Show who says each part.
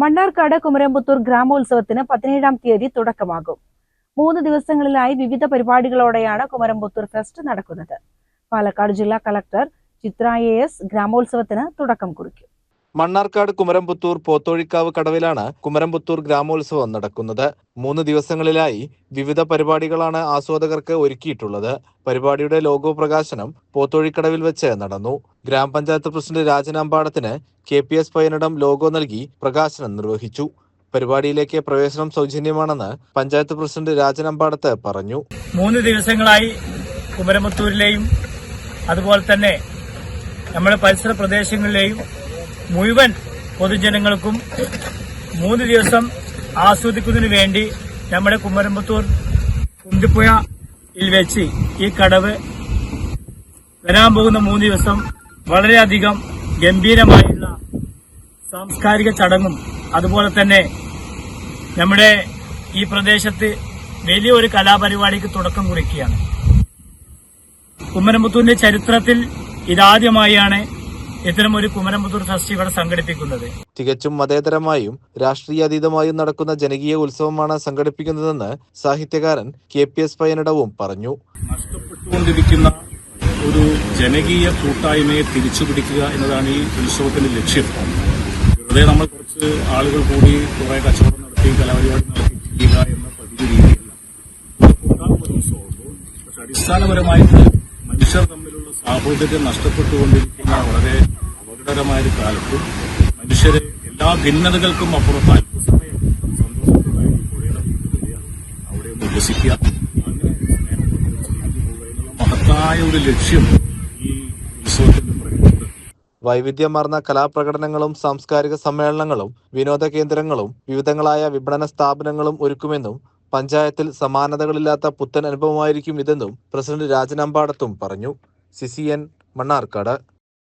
Speaker 1: മണ്ണാർക്കാട് കുമരമ്പത്തൂർ ഗ്രാമോത്സവത്തിന് പതിനേഴാം തീയതി തുടക്കമാകും. മൂന്ന് ദിവസങ്ങളിലായി വിവിധ പരിപാടികളോടെയാണ് കുമരമ്പത്തൂർ ഫെസ്റ്റ് നടക്കുന്നത്. പാലക്കാട് ജില്ലാ കളക്ടർ ചിത്ര എ എസ് ഗ്രാമോത്സവത്തിന് തുടക്കം കുറിക്കും.
Speaker 2: മണ്ണാർക്കാട് കുമരംപുത്തൂർ പോത്തോഴിക്കാവ് കടവിലാണ് കുമരംപുത്തൂർ ഗ്രാമോത്സവം നടക്കുന്നത്. മൂന്ന് ദിവസങ്ങളിലായി വിവിധ പരിപാടികളാണ് ആസ്വാദകർക്ക് ഒരുക്കിയിട്ടുള്ളത്. പരിപാടിയുടെ ലോഗോ പ്രകാശനം പോത്തോഴിക്കടവിൽ വെച്ച് നടന്നു. ഗ്രാമപഞ്ചായത്ത് president രാജനാമ്പാടത്തിന് K P S Payyanidam logo നൽകി പ്രകാശനം നിർവഹിച്ചു. പരിപാടിയിലേക്ക് പ്രവേശനം സൗജന്യമാണെന്ന് പഞ്ചായത്ത് പ്രസിഡന്റ് രാജനമ്പാടത്ത് പറഞ്ഞു.
Speaker 3: മൂന്ന് ദിവസങ്ങളായി കുമരമുത്തൂരിലെയും അതുപോലെ തന്നെ നമ്മുടെ പരിസര പ്രദേശങ്ങളിലെയും മുഴുവൻ പൊതുജനങ്ങൾക്കും മൂന്ന് ദിവസം ആസ്വദിക്കുന്നതിന് വേണ്ടി നമ്മുടെ കുമരമ്പത്തൂർ കുന്തിപ്പുഴയിൽ വെച്ച് ഈ കടവ് വരാൻ പോകുന്ന മൂന്ന് ദിവസം വളരെയധികം ഗംഭീരമായുള്ള സാംസ്കാരിക ചടങ്ങും അതുപോലെ തന്നെ നമ്മുടെ ഈ പ്രദേശത്ത് വലിയൊരു കലാപരിപാടിക്ക് തുടക്കം കുറിക്കുകയാണ്. കുമരമ്പത്തൂരിന്റെ ചരിത്രത്തിൽ ഇതാദ്യമായാണ് ഇത്തരമൊരു കുമരമ്പത്തൂർ ഫെസ്റ്റ് ഇവിടെ സംഘടിപ്പിക്കുന്നത്.
Speaker 2: തികച്ചും മതേതരമായും രാഷ്ട്രീയാതീതമായും നടക്കുന്ന ജനകീയ ഉത്സവമാണ് സംഘടിപ്പിക്കുന്നതെന്ന് സാഹിത്യകാരൻ കെ പി എസ് പയ്യനിടവും പറഞ്ഞു.
Speaker 4: നഷ്ടപ്പെട്ടുകൊണ്ടിരിക്കുന്ന ഒരു ജനകീയ കൂട്ടായ്മയെ തിരിച്ചുപിടിക്കുക എന്നതാണ് ഈ ഉത്സവത്തിന്റെ ലക്ഷ്യം. വെറുതെ നമ്മൾ കുറച്ച് ആളുകൾ കൂടി കുറെ കച്ചവടം നടത്തി കലാപരിപാടി നടത്തി ചെയ്യുക എന്ന പതിവ് രീതിയല്ല. ഒരു പക്ഷെ അടിസ്ഥാനപരമായിട്ട് തമ്മിലുള്ള സാഹോദര്യം നഷ്ടപ്പെട്ടുകൊണ്ടിരിക്കുന്ന വളരെ അപകടകരമായ ഒരു കാലത്ത് മനുഷ്യരെ എല്ലാ ഭിന്നതകൾക്കും അപ്പുറത്ത് അല്പസമയം സന്തോഷത്തോടെ അവിടെ ഒന്ന് അങ്ങനെ മഹത്തായ ഒരു ലക്ഷ്യം ഈ
Speaker 2: വൈവിധ്യമാർന്ന കലാപ്രകടനങ്ങളും സാംസ്കാരിക സമ്മേളനങ്ങളും വിനോദ കേന്ദ്രങ്ങളും വിവിധങ്ങളായ വിപണന സ്ഥാപനങ്ങളും ഒരുക്കുമെന്നും പഞ്ചായത്തിൽ സമാനതകളില്ലാത്ത പുത്തൻ അനുഭവമായിരിക്കും ഇതെന്നും പ്രസിഡന്റ് രാജനമ്പാടത്തും പറഞ്ഞു. സിസിയൻ മണ്ണാർക്കാട്.